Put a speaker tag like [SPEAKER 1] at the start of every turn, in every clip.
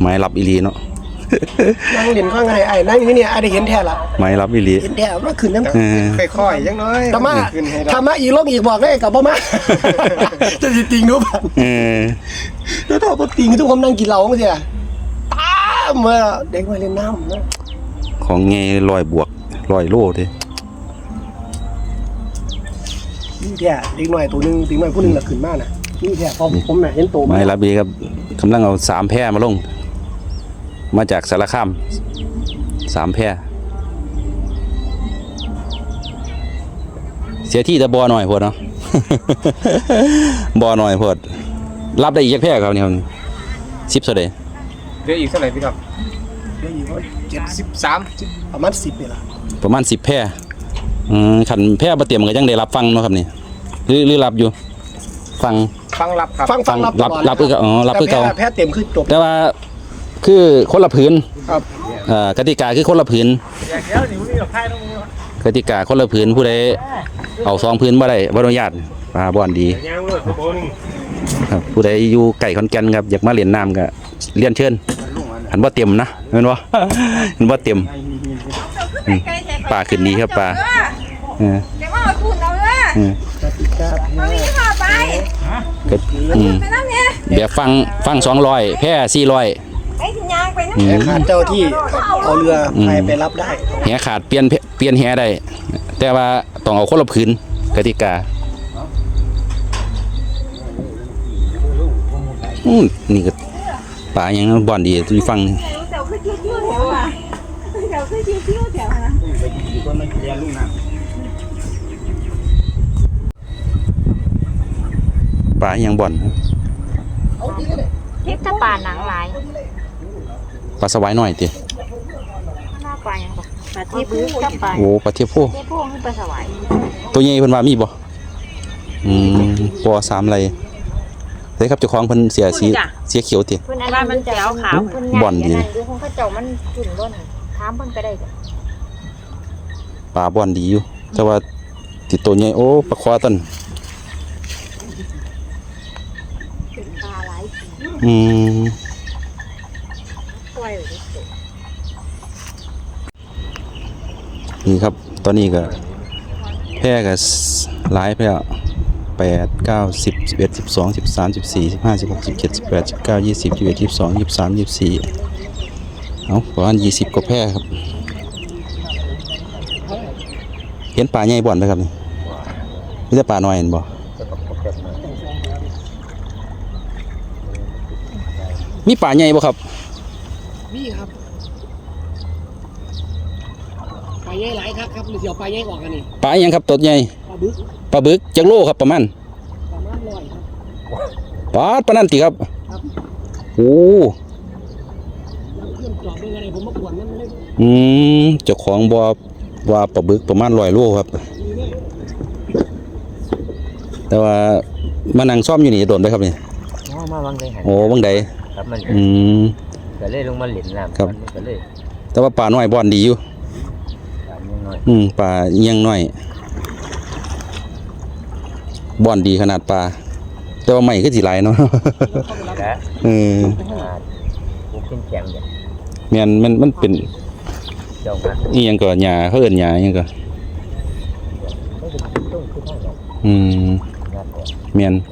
[SPEAKER 1] ไม้รับอีหลีเนาะ
[SPEAKER 2] นั่งเล่นข้างในไอ้นั่งอยู่นี่เนี่ยไอ้ได้เห็นแท้ละ
[SPEAKER 1] ไม้รับอีหลี
[SPEAKER 2] เห็นแท้ว่าขึ้นน้ำ
[SPEAKER 1] เออ
[SPEAKER 3] ค่อยๆยังน้อย
[SPEAKER 2] ธรรมะ
[SPEAKER 3] ขึ้นให้
[SPEAKER 2] ธร
[SPEAKER 3] ได้
[SPEAKER 2] รมะอีกโลกอีกบอกได้กับบ่มาจะสิติงดูป่ะ
[SPEAKER 1] เออ
[SPEAKER 2] แล้วถ้าบ่ติงทุกคนนั่งกินเหล้าจังซี่ล่ะตามมาเด็กมาเล่นน้ำนะ
[SPEAKER 1] ของไงลอยบวกลอยโลเด้
[SPEAKER 2] นี่แท้เด็กน้อยตัวหนึงเด็กน้อยผู้หนึงน่ะขึ้นมาน่ะนี่แท้พอผมน่ะเห็นโตมา
[SPEAKER 1] ไม้รับอีหลีครับกำลังเอาสามแพร่มาลง มาจากสารคามสามแพร่เสียที่แต่บ่อหน่อยพอดเนาะบ่อหน่อยพอดรับได้อีกจักแพร่ครับเนี่ยสิบเท่าใด
[SPEAKER 3] เหลืออีกเท่าไหร่พี่ครับ
[SPEAKER 2] เดี๋ยวอยู่ว่าเจ็ดสิบ
[SPEAKER 3] สาม
[SPEAKER 2] ประมาณ10นี่ล่ะ
[SPEAKER 1] ประมาณสิบแพร่ อืมขันแพร่บ่เตรียมก็ยังได้รับฟังเนาะครับนี่หรือหรือรับอยู่ ฟัง
[SPEAKER 3] ฟังรับครับ
[SPEAKER 2] ฟังฟังรับ
[SPEAKER 1] รับ
[SPEAKER 2] ตลด
[SPEAKER 1] รับคือเก่าอ๋อรับคือเก่า
[SPEAKER 2] แต่แพ้แพ้เต็มคือจบ
[SPEAKER 1] แต่ว่าคือคนละผืน
[SPEAKER 2] ครับ
[SPEAKER 1] เอ่อกติกาคือคนละผืนกติกาคนละผืนผู้ใดเอาสองผืนบ่ได้บ่อนุญาตปลาบ่อนดีครับผู้ใดอยู่ไก่ขอนแก่นครับอยากมาเรียนน้ำก็เรียนเชิญหันบ่เต็มนะแม่นบ่หันบ่เต็มอืมปลาขึ้นดีครับปลา เออ
[SPEAKER 4] เดี๋ยวว่าเอาทุนเอาเลย
[SPEAKER 1] เออ
[SPEAKER 4] เอาวิ่งเข้าไป
[SPEAKER 1] ก็อืม
[SPEAKER 4] ไปนั่นเนี่ย
[SPEAKER 1] เดี๋ยวฟังฟัง200แพร่400
[SPEAKER 4] ไอ้ที่ยางไปนั่น
[SPEAKER 1] อืม
[SPEAKER 2] ขาดเจ้าที่เอาเรือไปไปรับได้
[SPEAKER 1] แหขาดเปลี่ยนเปลี่ยนแหได้ แต่ว่าต้องเอาคนละผืนกติกาอืมนี่ก็ป่ายังบ่อนดีทุกฟัง
[SPEAKER 4] เจ้าคือชิ้วชิ้วแถวอะเจ้าคือชิ้วชิ้วแถวนะ
[SPEAKER 1] ป่ายังบ่อน
[SPEAKER 4] เฮ็ดถ้าป่าหนังหลาย
[SPEAKER 1] ปลาสวายหน่อยติ
[SPEAKER 4] หน้าป่ายังบอกป่าที่บื้อถ้าป่า
[SPEAKER 1] โอ้ปลาเทียบโพ
[SPEAKER 4] ที่พวกนี้ปลาสวาย
[SPEAKER 1] ตัวใหญ่เพิ่นว่ามีบ่อืมบ่อสามไรเฮ้ยครับเจ้าของเพิ่นเสียสีเสียเขียวติ
[SPEAKER 4] เพิ่นอันนั้นมันแจ๋วขาวเพิ่น
[SPEAKER 1] บ่อนดี
[SPEAKER 4] ใหญ่อันนั้นอยู่ของเขาเจ้ามันจุ่นล้นถามเพิ่นก็ได้จ้ะ
[SPEAKER 1] ปลาบ่อนดีอยู่แต่ว่าติดตัวใหญ่โอ้ปลาควาต้น
[SPEAKER 4] เป็นปลาหลายสี
[SPEAKER 1] อืมนี่ครับ ตอนนี้ก็แพร่ก็หลายไปแล้วแปดเก้าสิบสิบเอ็ดสิบสองสิบสามสิบสี่สิบห้าสิบหกสิบเจ็ดสิบแปดสิบเก้ายี่สิบยี่สิบเอ็ดยี่สิบสองยี่สิบสามยี่สิบสี่เอาประมาณยี่สิบกว่าแพร่ครับ เห็นปลาใหญ่บ่อนไหมครับนี่ไม่ใช่ปลาน้อยเห็นบ่ มีปลาใหญ่บ่ครับ
[SPEAKER 2] มีครับไปใหญ่หลายครับครับเดี๋ยวไปใหญ่ออกกันนี่
[SPEAKER 1] ปลาอหยังครับตัวใหญ่
[SPEAKER 2] ปลาบึก
[SPEAKER 1] ปลาบึกจักโลครับประมาณ
[SPEAKER 2] ประมาณร้อยครับ
[SPEAKER 1] ปลาปลานั่นติครับ
[SPEAKER 2] ครับ
[SPEAKER 1] โอ้
[SPEAKER 2] แล้วเครื่องจอบด้วยอะไรผมมากวนมันไม่ได้
[SPEAKER 1] อืมเจ้าของบ่ว่าปลาบึกประมาณร้อยโลครับแต่ว่ามานั่งซ่อมอยู่นี่โดนไปครับนี่
[SPEAKER 5] อ๋อมาวังเลยหัน
[SPEAKER 1] โอ้บังใด
[SPEAKER 5] ครับมัน
[SPEAKER 1] อืม
[SPEAKER 5] ก็เลยลงมาเล่นน้ำ
[SPEAKER 1] ครับ
[SPEAKER 5] มันก็เลย
[SPEAKER 1] แต่ว่าปลาน้อยบ่อนดีอยู่
[SPEAKER 5] ตามนิดหน่อย
[SPEAKER 1] อืมปลาเอียงน้อยบ่อนดีขนาดปลาแต่ว่าไม่คือสิหลายเนาะ
[SPEAKER 5] กะ
[SPEAKER 1] เออ
[SPEAKER 5] อ่ากูขึ้นแข็งอย่าง
[SPEAKER 1] แม่นมันมันเป็น
[SPEAKER 5] เจ้ามัด
[SPEAKER 1] อีหยังก็หญ้าเขาเอิ้นหญ้าอีหยังก็
[SPEAKER 5] ไม่เป็นต้องขึ้นห้องอย่าง
[SPEAKER 1] อืม
[SPEAKER 5] งัดออก
[SPEAKER 1] เมียนบัตร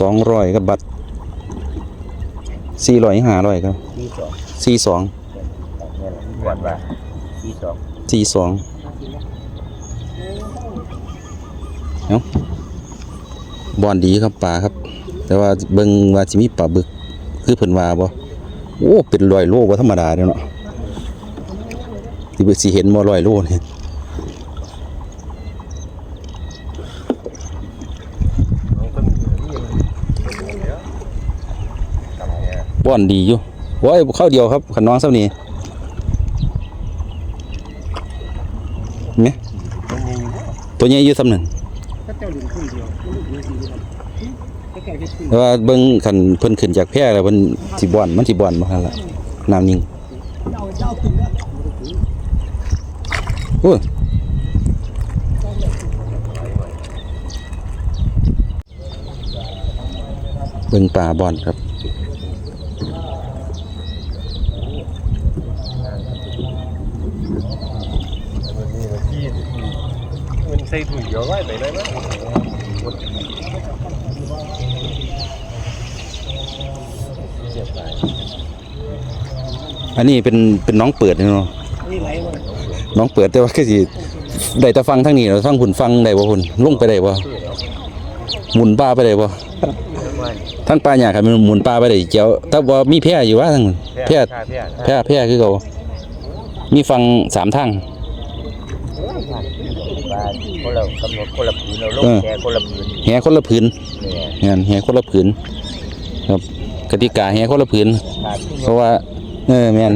[SPEAKER 1] สองร้อยกับบัตรสี่ร้อยห้าร้อยครับ
[SPEAKER 5] ที่สอง
[SPEAKER 1] สี่สอง
[SPEAKER 5] เนี่ยแหละก่อนว่าที่สอง
[SPEAKER 1] สี่สองเนาะบอนดีครับป่าครับ แต่ว่าเบิ่งว่าสิมีปลาบึก คือเพิ่นว่าบ่โอ้เป็นร้อยโลบ่ธรรมดาเด้อเนาะที่เบิ่สิเห็นบ่ร้อยโลนี่ ป้อนดีอยู่ว้ยข้าวเดียวครับขันน้องเท่านี้เนี่ยตัวใหญ่อยู่สำ
[SPEAKER 2] หนึ่งว่า
[SPEAKER 1] เบิ้งขันเพิ่นขึ้นจากแพร่แล้วเพิ่นสีบอนมันสีบอนมาหั่นล่ะน้ำนิ่งโอ้เบิ้งป่าบอนครับ
[SPEAKER 3] ใส่ถุงเดียวไว้ไปเลยนะ
[SPEAKER 1] อันนี้เป็นเป็นน้องเปิดเนาะ
[SPEAKER 2] นี่ไหลมา
[SPEAKER 1] น้องเปิดแต่ว่าก็สิได้แต่ฟังทางนี้แล้วฟังหุ่นฟังได้บ่หุ่นลงไปได้บ่หมุนป้าไปได้บ่ทั้งป้าหยาครับมันหมุนป้าไปได้เจียวแต่ว่ามีแพร่อยู่ว่าทั้งแพร่
[SPEAKER 3] แพ้แพ้
[SPEAKER 1] แพร่แพร่คือเขามีฟังสามทาง
[SPEAKER 5] คนละกำหนดคนละผืนเราลง
[SPEAKER 1] เออ
[SPEAKER 5] แค่คนละผืน
[SPEAKER 1] แหคนละผืน
[SPEAKER 5] เนี่ย
[SPEAKER 1] งานแหคนละผืนครับกติกาแหคนละผืน
[SPEAKER 5] ขาดที่
[SPEAKER 1] เพราะว่าเออแม่น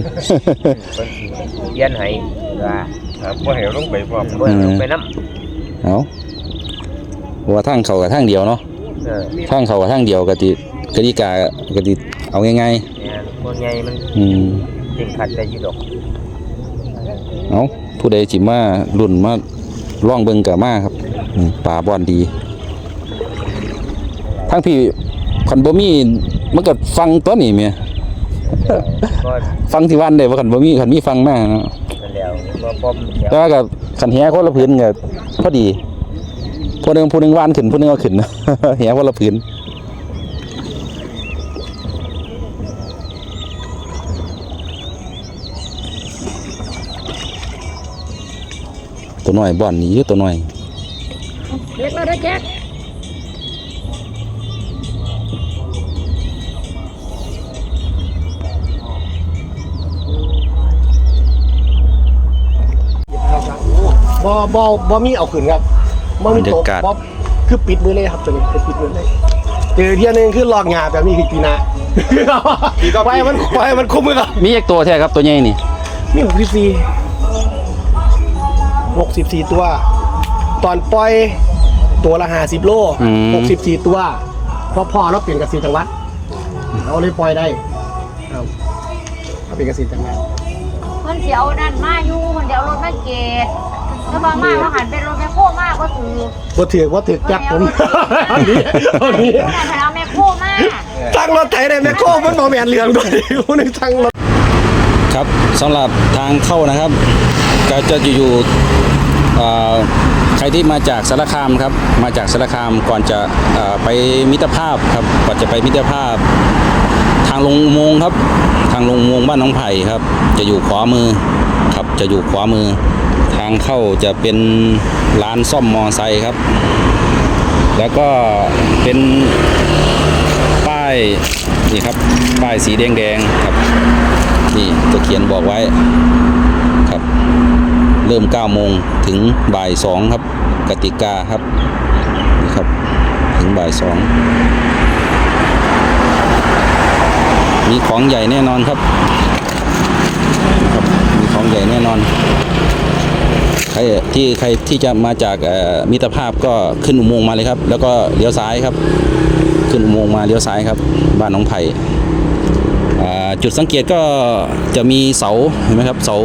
[SPEAKER 5] คนเย็นให้ว่า
[SPEAKER 3] ครับว่าให้ลงไปพร้อม
[SPEAKER 5] บ่ให้ลงไปน้
[SPEAKER 1] เอาเพราะว่าทางเขากับทางเดียวเนาะำ
[SPEAKER 5] เออ
[SPEAKER 1] ทางเขากับทางเดียวกติกติกากติเอาง่าย
[SPEAKER 5] เนี่ยคนใหญ่มัน
[SPEAKER 1] ๆอืม
[SPEAKER 5] เก่งขัดแต่อยี่ดอก
[SPEAKER 1] เอา ผู้ใดจิมารุ่นมาล่องเบิงกับมาครับอืมป่าบอนดี ทั้งพี่ขันบ่มีมันก็ฟังตัวนี้เมีย
[SPEAKER 5] ก็
[SPEAKER 1] ฟังที่วันได้ว่าขันบ่มีขันมีฟังมาเนาะ
[SPEAKER 5] นั่นแล้วว่าป้อมแถว
[SPEAKER 1] แต่ว่ากับขันแหคนละพื้นก็พอดีผู้หนึงผู้หนึงวานขึ้นผู้หนึงเอาขึ้นแหคนละพื้น ตัวน้อยบ่อนนี่อยู่ตัวน้อย
[SPEAKER 4] เล็กแล้วได้แจ๊ก
[SPEAKER 2] บ่บ่บ่มีเอาขึ้นครับบ่มีตก
[SPEAKER 1] บรรยากาศ
[SPEAKER 2] บ่คือปิดมือเลยครับตัวนี้เป็นปิดมือเลยเจอเที่ยหนึงคือลอกงาแบบนี้คือปีหนาไปมันไปมันคุ้มมือครับ
[SPEAKER 1] มีอีกตัวแท้ครับตัวใหญ่นี่
[SPEAKER 2] มีหกสิบสี่ หกสิบสี่ตัว ตอนปล่อยตัวละห้าสิบโล
[SPEAKER 1] อืม
[SPEAKER 2] หกสิบสี่ตัวเพราะพ่อเราเปลี่ยนเกษตรจังหวัดเราเลยปล่อยได้ครับเราเป็นเกษตรจังหวัด
[SPEAKER 4] มันเสียวนั่นมาอยู่มันเดี๋ยวรถมาเกตแล้วบางมาว่าหันเป็นรถแมคโครมากก็ถือ
[SPEAKER 2] บ่ถือว่าถือจับผมอันนี้อันนี้
[SPEAKER 4] นั่นเป็นเอาแมคโครมาก
[SPEAKER 2] ตั้งรถไถได้แมคโครมันบ่แม่นเรื่องด้วยผู้หนึงตั้งรถ
[SPEAKER 1] ครับสำหรับทางเข้านะครับ ก็จะอยู่ใครที่มาจากสารคามครับ มาจากสารคามก่อนจะไปมิตรภาพครับ ก่อนจะไปมิตรภาพ ทางลงมงครับ ทางลงมงบ้านหน้องไผ่ครับ จะอยู่ขวามือครับ จะอยู่ขวามือ ทางเข้าจะเป็นร้านซ่อมมอไซค์ครับ แล้วก็เป็นป้ายนี่ครับ ป้ายสีแดงๆครับ นี่จะเขียนบอกไว้ เริ่ม 9 โมงถึงบ่าย 2 ครับ กติกาครับนี่ครับ ถึงบ่าย 2 มีของใหญ่แน่นอนครับครับมีของใหญ่แน่นอนใครที่ใครที่จะมาจากมิตรภาพก็ขึ้นอุโมงค์มาเลยครับ แล้วก็เลี้ยวซ้ายครับ ขึ้นอุโมงค์มาเลี้ยวซ้ายครับ บ้านหน้องไผ่จุดสังเกตก็จะมีเสาเห็นไหมครับเสา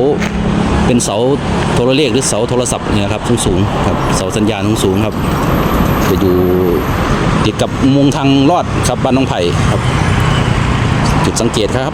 [SPEAKER 1] เป็นเสาโทรเลขหรือเสาโทรศัพท์เนี่ยครับสูงสูงๆครับเสาสัญญาณสูงสูงๆครับ จะอยู่ติดกับมุงทางลอดครับบ้านน้องไผ่ครับ จุดสังเกตครับ